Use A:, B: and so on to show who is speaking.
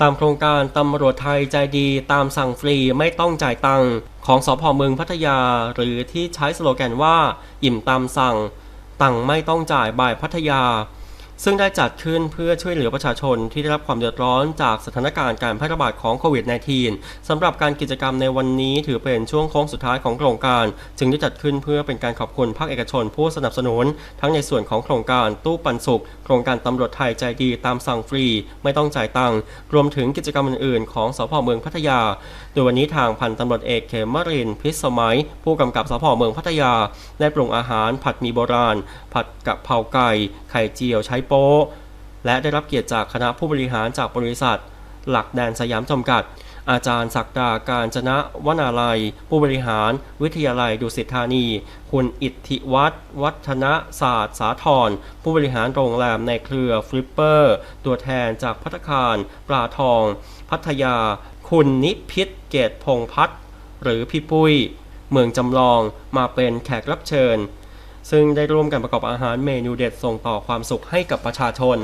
A: ตามโครงการตำรวจไทยใจดีตามสั่งฟรีไม่ต้องจ่ายตังค์ของสพเมืองพัทยา หรือที่ใช้สโลแกนว่า อิ่มตามสั่ง ตังค์ไม่ต้องจ่ายบ่ายพัทยา ซึ่งได้จัดขึ้นเพื่อช่วยเหลือประชาชนที่ได้รับความเดือดร้อนจากสถานการณ์การแพร่ระบาดของโควิด -19 สำหรับการกิจกรรมในวันนี้ถือเป็นช่วงโค้งสุดท้ายของโครงการ จึงได้จัดขึ้นเพื่อเป็นการขอบคุณภาคเอกชนผู้สนับสนุน ทั้งในส่วนของโครงการตู้ปันสุข โครงการตำรวจไทยใจดีตามสั่งฟรี ไม่ต้องจ่ายตังค์รวมถึงกิจกรรมอื่นๆ ของสพเมืองพัทยา โดยวันนี้ทางพันตำรวจเอกเขมรินพิษสมัย ผู้กำกับสพเมืองพัทยา ได้ปรุงอาหารผัดมีโบราณ ผัดกะเพราไก่ไข่เจียวใช้โป และได้รับเกียรติจากคณะผู้บริหารจากบริษัท หลักแดนสยามจำกัด อาจารย์ศักดาการจนะวนาลัย ผู้บริหาร วิทยาลัยดุสิตธานี คุณอิทธิวัฒน์วัฒนศาสตร์ สาธรผู้บริหารโรงแรมในเครือฟลิปเปอร์ ตัวแทนจากพัตตาคาร ปลาทอง พัทยา คุณนิพิษเกตพงพัฒน์หรือพี่ปุ้ย เมืองจำลองมาเป็นแขกรับเชิญ ซึ่งได้ร่วมกันประกอบอาหารเมนูเด็ดส่งต่อความสุขให้กับประชาชน